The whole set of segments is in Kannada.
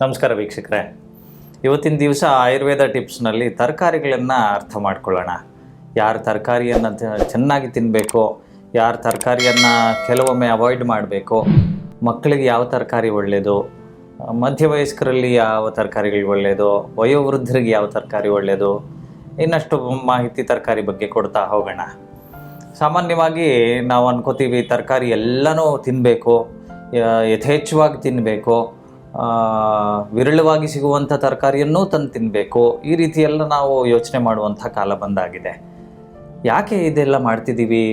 ನಮಸ್ಕಾರ ವೀಕ್ಷಕರೇ. ಇವತ್ತಿನ ದಿವಸ ಆಯುರ್ವೇದ ಟಿಪ್ಸ್ನಲ್ಲಿ ತರಕಾರಿಗಳನ್ನು ಅರ್ಥ ಮಾಡ್ಕೊಳ್ಳೋಣ. ಯಾರು ತರಕಾರಿಯನ್ನು ಚೆನ್ನಾಗಿ ತಿನ್ನಬೇಕು ಯಾರು ತರಕಾರಿಯನ್ನು ಕೆಲವೊಮ್ಮೆ ಅವಾಯ್ಡ್ ಮಾಡಬೇಕು ಮಕ್ಕಳಿಗೆ ಯಾವ ತರಕಾರಿ ಒಳ್ಳೆಯದು ಮಧ್ಯವಯಸ್ಕರಲ್ಲಿ ಯಾವ ತರಕಾರಿಗಳು ಒಳ್ಳೆಯದು ವಯೋವೃದ್ಧರಿಗೆ ಯಾವ ತರಕಾರಿ ಒಳ್ಳೆಯದು ಇನ್ನಷ್ಟು ಮಾಹಿತಿ ತರಕಾರಿ ಬಗ್ಗೆ ಕೊಡ್ತಾ ಹೋಗೋಣ. ಸಾಮಾನ್ಯವಾಗಿ ನಾವು ಅನ್ಕೋತೀವಿ ತರಕಾರಿ ಎಲ್ಲನೂ ತಿನ್ನಬೇಕು ಯಥೇಚ್ಛವಾಗಿ ತಿನ್ನಬೇಕು ವಿರಳವಾಗಿ ಸಿಗುವಂಥ ತರಕಾರಿಯನ್ನೂ ತಂದು ತಿನ್ನಬೇಕು ಈ ರೀತಿಯೆಲ್ಲ ನಾವು ಯೋಚನೆ ಮಾಡುವಂಥ ಕಾಲ ಬಂದಾಗಿದೆ. ಯಾಕೆ ಇದೆಲ್ಲ ಮಾಡ್ತಿದ್ದೀವಿ?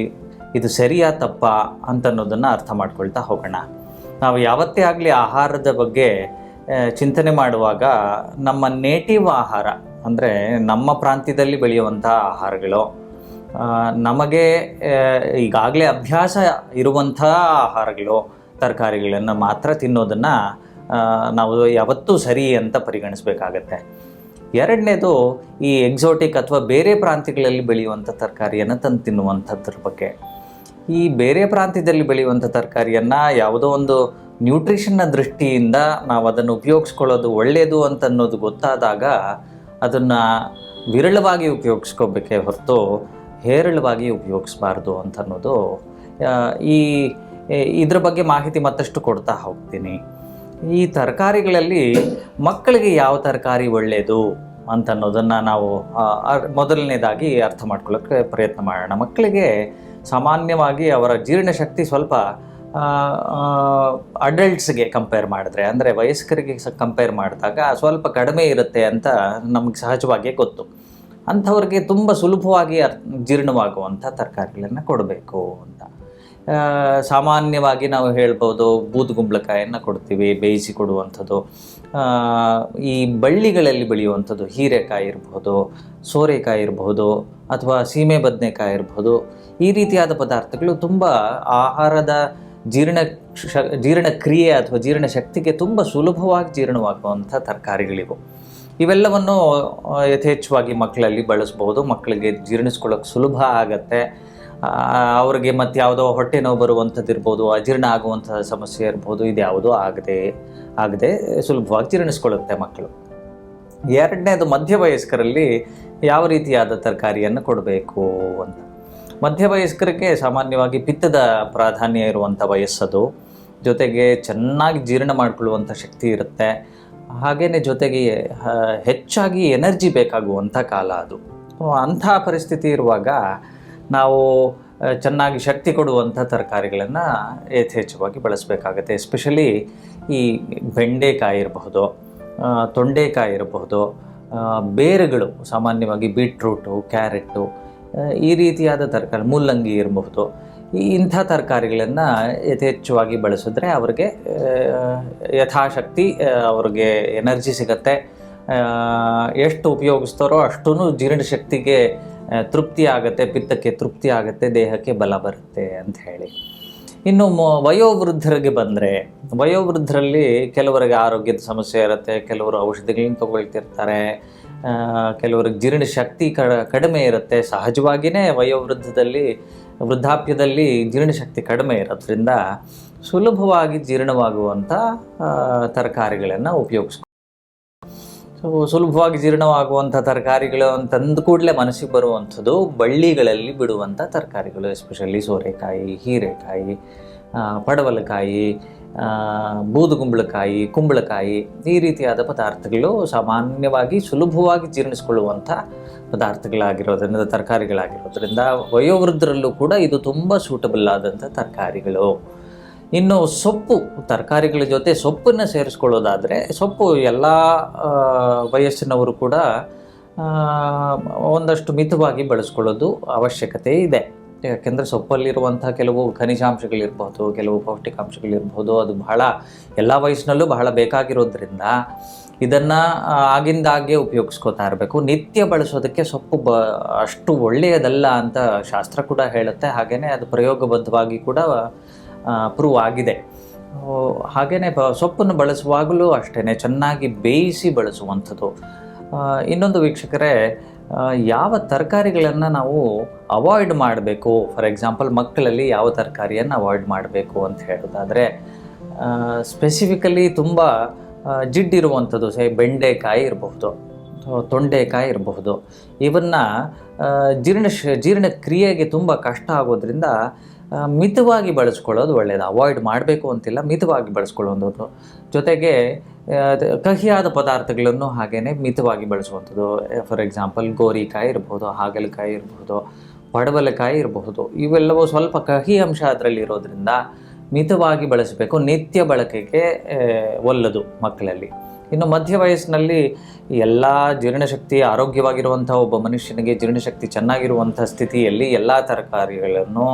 ಇದು ಸರಿಯಾ ತಪ್ಪ ಅಂತ ಅನ್ನೋದನ್ನು ಅರ್ಥ ಮಾಡ್ಕೊಳ್ತಾ ಹೋಗೋಣ. ನಾವು ಯಾವತ್ತೇ ಆಗಲಿ ಆಹಾರದ ಬಗ್ಗೆ ಚಿಂತನೆ ಮಾಡುವಾಗ ನಮ್ಮ ನೇಟಿವ್ ಆಹಾರ, ಅಂದರೆ ನಮ್ಮ ಪ್ರಾಂತ್ಯದಲ್ಲಿ ಬೆಳೆಯುವಂಥ ಆಹಾರಗಳು ನಮಗೆ ಈಗಾಗಲೇ ಅಭ್ಯಾಸ ಇರುವಂಥ ಆಹಾರಗಳು, ತರಕಾರಿಗಳನ್ನು ಮಾತ್ರ ತಿನ್ನೋದನ್ನು ನಾವು ಯಾವತ್ತೂ ಸರಿ ಅಂತ ಪರಿಗಣಿಸಬೇಕಾಗತ್ತೆ. ಎರಡನೇದು ಈ ಎಕ್ಸೋಟಿಕ್ ಅಥವಾ ಬೇರೆ ಪ್ರಾಂತ್ಯಗಳಲ್ಲಿ ಬೆಳೆಯುವಂಥ ತರಕಾರಿಯನ್ನು ತಂದು ತಿನ್ನುವಂಥದ್ರ ಬಗ್ಗೆ. ಈ ಬೇರೆ ಪ್ರಾಂತ್ಯದಲ್ಲಿ ಬೆಳೆಯುವಂಥ ತರಕಾರಿಯನ್ನು ಯಾವುದೋ ಒಂದು ನ್ಯೂಟ್ರಿಷನ್ನ ದೃಷ್ಟಿಯಿಂದ ನಾವು ಅದನ್ನು ಉಪಯೋಗಿಸ್ಕೊಳ್ಳೋದು ಒಳ್ಳೆಯದು ಅಂತನ್ನೋದು ಗೊತ್ತಾದಾಗ ಅದನ್ನು ವಿರಳವಾಗಿ ಉಪಯೋಗಿಸ್ಕೋಬೇಕೇ ಹೊರತು ಹೇರಳವಾಗಿ ಉಪಯೋಗಿಸ್ಬಾರ್ದು ಅಂತನ್ನೋದು ಈ, ಇದ್ರ ಬಗ್ಗೆ ಮಾಹಿತಿ ಮತ್ತಷ್ಟು ಕೊಡ್ತಾ ಹೋಗ್ತೀನಿ. ಈ ತರಕಾರಿಗಳಲ್ಲಿ ಮಕ್ಕಳಿಗೆ ಯಾವ ತರಕಾರಿ ಒಳ್ಳೆಯದು ಅಂತ ಅನ್ನೋದನ್ನು ನಾವು ಮೊದಲನೇದಾಗಿ ಅರ್ಥ ಮಾಡ್ಕೊಳ್ಳೋಕ್ಕೆ ಪ್ರಯತ್ನ ಮಾಡೋಣ. ಮಕ್ಕಳಿಗೆ ಸಾಮಾನ್ಯವಾಗಿ ಅವರ ಜೀರ್ಣಶಕ್ತಿ ಸ್ವಲ್ಪ ಅಡಲ್ಟ್ಸ್ಗೆ ಕಂಪೇರ್ ಮಾಡಿದ್ರೆ, ಅಂದರೆ ವಯಸ್ಕರಿಗೆ ಕಂಪೇರ್ ಮಾಡಿದಾಗ ಸ್ವಲ್ಪ ಕಡಿಮೆ ಇರುತ್ತೆ ಅಂತ ನಮಗೆ ಸಹಜವಾಗಿಯೇ ಗೊತ್ತು. ಅಂಥವ್ರಿಗೆ ತುಂಬ ಸುಲಭವಾಗಿ ಅರ್ ಜೀರ್ಣವಾಗುವಂಥ ತರಕಾರಿಗಳನ್ನು ಕೊಡಬೇಕು ಅಂತ. ಸಾಮಾನ್ಯವಾಗಿ ನಾವು ಹೇಳ್ಬೋದು ಬೂದುಗುಂಬಳಕಾಯನ್ನು ಕೊಡ್ತೀವಿ, ಬೇಯಿಸಿ ಕೊಡುವಂಥದ್ದು. ಈ ಬಳ್ಳಿಗಳಲ್ಲಿ ಬೆಳೆಯುವಂಥದ್ದು ಹೀರೆಕಾಯಿ ಇರ್ಬೋದು, ಸೋರೆಕಾಯಿ ಇರ್ಬೋದು, ಅಥವಾ ಸೀಮೆ ಬದನೆಕಾಯಿ ಇರ್ಬೋದು. ಈ ರೀತಿಯಾದ ಪದಾರ್ಥಗಳು ತುಂಬ ಆಹಾರದ ಜೀರ್ಣ ಶ ಜೀರ್ಣಕ್ರಿಯೆ ಅಥವಾ ಜೀರ್ಣಶಕ್ತಿಗೆ ತುಂಬ ಸುಲಭವಾಗಿ ಜೀರ್ಣವಾಗುವಂಥ ತರಕಾರಿಗಳಿವು. ಇವೆಲ್ಲವನ್ನು ಯಥೇಚ್ಛವಾಗಿ ಮಕ್ಕಳಲ್ಲಿ ಬಳಸ್ಬೋದು. ಮಕ್ಕಳಿಗೆ ಜೀರ್ಣಿಸ್ಕೊಳ್ಳೋಕೆ ಸುಲಭ ಆಗತ್ತೆ. ಅವ್ರಿಗೆ ಮತ್ತೆ ಯಾವುದೋ ಹೊಟ್ಟೆ ನೋವು ಬರುವಂಥದ್ದು ಇರ್ಬೋದು, ಅಜೀರ್ಣ ಆಗುವಂಥ ಸಮಸ್ಯೆ ಇರ್ಬೋದು, ಇದು ಯಾವುದೋ ಆಗದೆ ಆಗದೆ ಸುಲಭವಾಗಿ ಜೀರ್ಣಿಸ್ಕೊಳ್ಳುತ್ತೆ ಮಕ್ಕಳು. ಎರಡನೇದು ಮಧ್ಯವಯಸ್ಕರಲ್ಲಿ ಯಾವ ರೀತಿಯಾದ ತರಕಾರಿಯನ್ನು ಕೊಡಬೇಕು ಅಂತ. ಮಧ್ಯವಯಸ್ಕರಿಗೆ ಸಾಮಾನ್ಯವಾಗಿ ಪಿತ್ತದ ಪ್ರಾಧಾನ್ಯ ಇರುವಂಥ ವಯಸ್ಸದು. ಜೊತೆಗೆ ಚೆನ್ನಾಗಿ ಜೀರ್ಣ ಮಾಡಿಕೊಳ್ಳುವಂಥ ಶಕ್ತಿ ಇರುತ್ತೆ. ಹಾಗೇ ಜೊತೆಗೆ ಹೆಚ್ಚಾಗಿ ಎನರ್ಜಿ ಬೇಕಾಗುವಂಥ ಕಾಲ ಅದು. ಅಂಥ ಪರಿಸ್ಥಿತಿ ಇರುವಾಗ ನಾವು ಚೆನ್ನಾಗಿ ಶಕ್ತಿ ಕೊಡುವಂಥ ತರಕಾರಿಗಳನ್ನು ಯಥೇಚ್ಛವಾಗಿ ಬಳಸಬೇಕಾಗತ್ತೆ. ಎಸ್ಪೆಷಲಿ ಈ ಬೆಂಡೆಕಾಯಿ ಇರಬಹುದು ತೊಂಡೆಕಾಯಿ ಇರಬಹುದು ಬೇರುಗಳು, ಸಾಮಾನ್ಯವಾಗಿ ಬೀಟ್ರೂಟು ಕ್ಯಾರೆಟು ಈ ರೀತಿಯಾದ ತರಕಾರಿ, ಮೂಲಂಗಿ ಇರಬಹುದು. ಇಂಥ ತರಕಾರಿಗಳನ್ನು ಯಥೇಚ್ಛವಾಗಿ ಬಳಸಿದ್ರೆ ಅವ್ರಿಗೆ ಯಥಾಶಕ್ತಿ ಅವ್ರಿಗೆ ಎನರ್ಜಿ ಸಿಗತ್ತೆ. ಎಷ್ಟು ಉಪಯೋಗಿಸ್ತಾರೋ ಅಷ್ಟೂ ಜೀರ್ಣಶಕ್ತಿಗೆ ತೃಪ್ತಿ ಆಗುತ್ತೆ ಪಿತ್ತಕ್ಕೆ ತೃಪ್ತಿ ಆಗುತ್ತೆ ದೇಹಕ್ಕೆ ಬಲ ಬರುತ್ತೆ ಅಂತ ಹೇಳಿ. ಇನ್ನು ವಯೋವೃದ್ಧರಿಗೆ ಬಂದರೆ, ವಯೋವೃದ್ಧರಲ್ಲಿ ಕೆಲವರಿಗೆ ಆರೋಗ್ಯದ ಸಮಸ್ಯೆ ಇರುತ್ತೆ, ಕೆಲವರು ಔಷಧಿಗಳನ್ನ ತಗೊಳ್ತಿರ್ತಾರೆ ಕೆಲವರಿಗೆ ಜೀರ್ಣ ಶಕ್ತಿ ಕಡಿಮೆ ಇರುತ್ತೆ. ಸಹಜವಾಗಿಯೇ ವಯೋವೃದ್ಧದಲ್ಲಿ, ವೃದ್ಧಾಪ್ಯದಲ್ಲಿ ಜೀರ್ಣಶಕ್ತಿ ಕಡಿಮೆ ಇರೋದ್ರಿಂದ ಸುಲಭವಾಗಿ ಜೀರ್ಣವಾಗುವಂಥ ತರಕಾರಿಗಳನ್ನು ಉಪಯೋಗಿಸ್ಕೊ ಸುಲಭವಾಗಿ ಜೀರ್ಣವಾಗುವಂಥ ತರಕಾರಿಗಳು ಅಂತಂದ ಕೂಡಲೇ ಮನಸ್ಸಿಗೆ ಬರುವಂಥದ್ದು ಬಳ್ಳಿಗಳಲ್ಲಿ ಬಿಡುವಂಥ ತರಕಾರಿಗಳು ಎಸ್ಪೆಷಲಿ ಸೋರೆಕಾಯಿ, ಹೀರೆಕಾಯಿ ಪಡವಲಕಾಯಿ ಬೂದುಗುಂಬಳಕಾಯಿ, ಕುಂಬಳಕಾಯಿ ಈ ರೀತಿಯಾದ ಪದಾರ್ಥಗಳು ಸಾಮಾನ್ಯವಾಗಿ ಸುಲಭವಾಗಿ ಜೀರ್ಣಿಸ್ಕೊಳ್ಳುವಂಥ ಪದಾರ್ಥಗಳಾಗಿರೋದ್ರಿಂದ, ತರಕಾರಿಗಳಾಗಿರೋದ್ರಿಂದ ವಯೋವೃದ್ಧರಲ್ಲೂ ಕೂಡ ಇದು ತುಂಬ ಸೂಟಬಲ್ ಆದಂಥ ತರಕಾರಿಗಳು. ಇನ್ನು ಸೊಪ್ಪು, ತರಕಾರಿಗಳ ಜೊತೆ ಸೊಪ್ಪನ್ನು ಸೇರಿಸ್ಕೊಳ್ಳೋದಾದರೆ ಸೊಪ್ಪು ಎಲ್ಲ ವಯಸ್ಸಿನವರು ಕೂಡ ಒಂದಷ್ಟು ಮಿತವಾಗಿ ಬಳಸ್ಕೊಳ್ಳೋದು ಅವಶ್ಯಕತೆ ಇದೆ. ಯಾಕೆಂದರೆ ಸೊಪ್ಪಲ್ಲಿರುವಂಥ ಕೆಲವು ಖನಿಜಾಂಶಗಳಿರ್ಬೋದು, ಕೆಲವು ಪೌಷ್ಟಿಕಾಂಶಗಳಿರ್ಬೋದು, ಅದು ಬಹಳ ಎಲ್ಲ ವಯಸ್ಸಿನಲ್ಲೂ ಬಹಳ ಬೇಕಾಗಿರೋದ್ರಿಂದ ಇದನ್ನು ಆಗಿಂದಾಗೆ ಉಪಯೋಗಿಸ್ಕೋತಾ ಇರಬೇಕು. ನಿತ್ಯ ಬಳಸೋದಕ್ಕೆ ಸೊಪ್ಪು ಬ, ಅಷ್ಟು ಒಳ್ಳೆಯದಲ್ಲ ಅಂತ ಶಾಸ್ತ್ರ ಕೂಡ ಹೇಳುತ್ತೆ. ಹಾಗೆಯೇ ಅದು ಪ್ರಯೋಗಬದ್ಧವಾಗಿ ಕೂಡ ಪ್ರೂವ್ ಆಗಿದೆ. ಹಾಗೆಯೇ ಸೊಪ್ಪನ್ನು ಬಳಸುವಾಗಲೂ ಅಷ್ಟೇ ಚೆನ್ನಾಗಿ ಬೇಯಿಸಿ ಬಳಸುವಂಥದ್ದು. ಇನ್ನೊಂದು ವೀಕ್ಷಕರೇ ಯಾವ ತರಕಾರಿಗಳನ್ನು ನಾವು ಅವಾಯ್ಡ್ ಮಾಡಬೇಕು? ಫಾರ್ ಎಕ್ಸಾಂಪಲ್ ಮಕ್ಕಳಲ್ಲಿ ಯಾವ ತರಕಾರಿಯನ್ನು ಅವಾಯ್ಡ್ ಮಾಡಬೇಕು ಅಂತ ಹೇಳೋದಾದರೆ ಸ್ಪೆಸಿಫಿಕಲಿ ತುಂಬ ಜಿಡ್ಡಿರುವಂಥದ್ದು ಸೇ ಬೆಂಡೆಕಾಯಿ ಇರಬಹುದು ತೊಂಡೆಕಾಯಿ ಇರಬಹುದು. ಇವನ್ನ ಜೀರ್ಣ ಜೀರ್ಣ ಜೀರ್ಣಕ್ರಿಯೆಗೆ ತುಂಬ ಕಷ್ಟ ಆಗೋದ್ರಿಂದ ಮಿತವಾಗಿ ಬಳಸ್ಕೊಳ್ಳೋದು ಒಳ್ಳೆಯದು ಅವಾಯ್ಡ್ ಮಾಡಬೇಕು ಅಂತಿಲ್ಲ, ಮಿತವಾಗಿ ಬಳಸ್ಕೊಳ್ಳುವಂಥದ್ದು. ಜೊತೆಗೆ ಕಹಿಯಾದ ಪದಾರ್ಥಗಳನ್ನು ಹಾಗೆಯೇ ಮಿತವಾಗಿ ಬಳಸುವಂಥದ್ದು. ಫಾರ್ ಎಕ್ಸಾಂಪಲ್ ಗೋರಿಕಾಯಿ ಇರಬಹುದು ಹಾಗಲಕಾಯಿ ಇರಬಹುದು ಪಡವಲಕಾಯಿ ಇರಬಹುದು ಇವೆಲ್ಲವೂ ಸ್ವಲ್ಪ ಕಹಿ ಅಂಶ ಅದರಲ್ಲಿ ಇರೋದ್ರಿಂದ ಮಿತವಾಗಿ ಬಳಸಬೇಕು. ನಿತ್ಯ ಬಳಕೆಗೆ ಒಲ್ಲದು ಮಕ್ಕಳಲ್ಲಿ. ಇನ್ನು ಮಧ್ಯ ವಯಸ್ಸಿನಲ್ಲಿ ಎಲ್ಲ ಜೀರ್ಣಶಕ್ತಿ ಆರೋಗ್ಯವಾಗಿರುವಂಥ ಒಬ್ಬ ಮನುಷ್ಯನಿಗೆ ಜೀರ್ಣಶಕ್ತಿ ಚೆನ್ನಾಗಿರುವಂಥ ಸ್ಥಿತಿಯಲ್ಲಿ ಎಲ್ಲ ತರಕಾರಿಗಳನ್ನು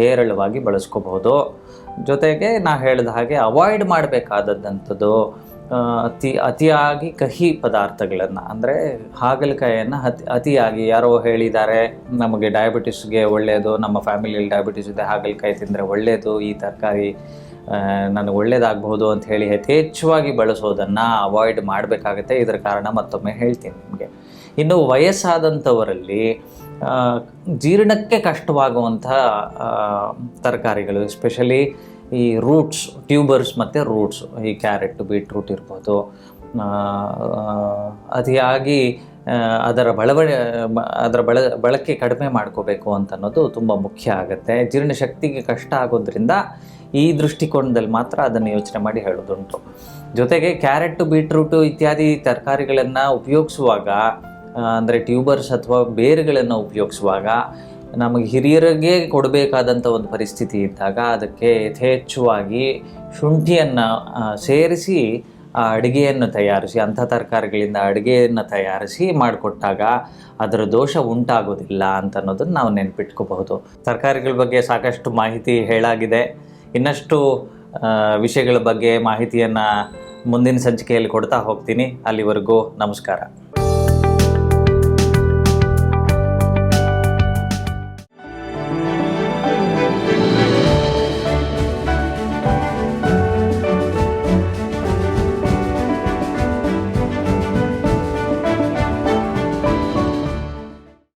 ಹೇರಳವಾಗಿ ಬಳಸ್ಕೋಬಹುದು. ಜೊತೆಗೆ ನಾ ಹೇಳಿದ ಹಾಗೆ ಅವಾಯ್ಡ್ ಮಾಡಬೇಕಾದದ್ದಂಥದ್ದು ಅತಿ, ಅತಿಯಾಗಿ ಕಹಿ ಪದಾರ್ಥಗಳನ್ನು, ಅಂದರೆ ಹಾಗಲಕಾಯಿಯನ್ನು ಅತಿ, ಅತಿಯಾಗಿ ಯಾರೋ ಹೇಳಿದ್ದಾರೆ, ನಮಗೆ ಡಯಾಬಿಟಿಸ್ಗೆ ಒಳ್ಳೆಯದು ನಮ್ಮ ಫ್ಯಾಮಿಲಿಯಲ್ಲಿ ಡಯಾಬಿಟಿಸ್ ಇದೆ, ಹಾಗಲಕಾಯಿ ತಿಂದರೆ ಒಳ್ಳೆಯದು ಈ ತರಕಾರಿ ನನಗೆ ಒಳ್ಳೇದಾಗಬಹುದು ಅಂತ ಹೇಳಿ ಯಥೇಚ್ಛವಾಗಿ ಬಳಸೋದನ್ನು ಅವಾಯ್ಡ್ ಮಾಡಬೇಕಾಗತ್ತೆ. ಇದರ ಕಾರಣ ಮತ್ತೊಮ್ಮೆ ಹೇಳ್ತೀನಿ ನಿಮಗೆ. ಇನ್ನು ವಯಸ್ಸಾದಂಥವರಲ್ಲಿ ಜೀರ್ಣಕ್ಕೆ ಕಷ್ಟವಾಗುವಂತಹ ತರಕಾರಿಗಳು ಎಸ್ಪೆಷಲಿ ಈ ರೂಟ್ಸ್ ಟ್ಯೂಬರ್ಸ್ ಮತ್ತು ರೂಟ್ಸ್ ಈ ಕ್ಯಾರೆಟ್ ಬೀಟ್ರೂಟ್ ಇರ್ಬೋದು. ಅತಿಯಾಗಿ ಅದರ ಬಳವಣೆ, ಅದರ ಬಳ ಬಳಕೆ ಕಡಿಮೆ ಮಾಡ್ಕೋಬೇಕು ಅಂತ ಅನ್ನೋದು ತುಂಬ ಮುಖ್ಯ ಆಗುತ್ತೆ. ಜೀರ್ಣಶಕ್ತಿಗೆ ಕಷ್ಟ ಆಗೋದ್ರಿಂದ ಈ ದೃಷ್ಟಿಕೋನದಲ್ಲಿ ಮಾತ್ರ ಅದನ್ನು ಯೋಚನೆ ಮಾಡಿ ಹೇಳೋದುಂಟು. ಜೊತೆಗೆ ಕ್ಯಾರೆಟ್ ಬೀಟ್ರೂಟು ಇತ್ಯಾದಿ ತರಕಾರಿಗಳನ್ನು ಉಪಯೋಗಿಸುವಾಗ ಅಂದರೆ ಟ್ಯೂಬರ್ಸ್ ಅಥವಾ ಬೇರುಗಳನ್ನು ಉಪಯೋಗಿಸುವಾಗ ನಮಗೆ ಹಿರಿಯರಿಗೆ ಕೊಡಬೇಕಾದಂಥ ಒಂದು ಪರಿಸ್ಥಿತಿ ಇದ್ದಾಗ ಅದಕ್ಕೆ ಯಥೇಚ್ಛವಾಗಿ ಶುಂಠಿಯನ್ನು ಸೇರಿಸಿ ಆ ಅಡುಗೆಯನ್ನು ತಯಾರಿಸಿ, ಅಂಥ ತರಕಾರಿಗಳಿಂದ ಅಡುಗೆಯನ್ನು ತಯಾರಿಸಿ ಮಾಡಿಕೊಟ್ಟಾಗ ಅದರ ದೋಷ ಉಂಟಾಗೋದಿಲ್ಲ ಅಂತ ಅನ್ನೋದನ್ನು ನಾವು ನೆನ್ಪಿಟ್ಕೋಬಹುದು. ತರಕಾರಿಗಳ ಬಗ್ಗೆ ಸಾಕಷ್ಟು ಮಾಹಿತಿ ಹೇಳಾಗಿದೆ. ಇನ್ನಷ್ಟು ವಿಷಯಗಳ ಬಗ್ಗೆ ಮಾಹಿತಿಯನ್ನು ಮುಂದಿನ ಸಂಚಿಕೆಯಲ್ಲಿ ಕೊಡ್ತಾ ಹೋಗ್ತೀನಿ. ಅಲ್ಲಿವರೆಗೂ ನಮಸ್ಕಾರ.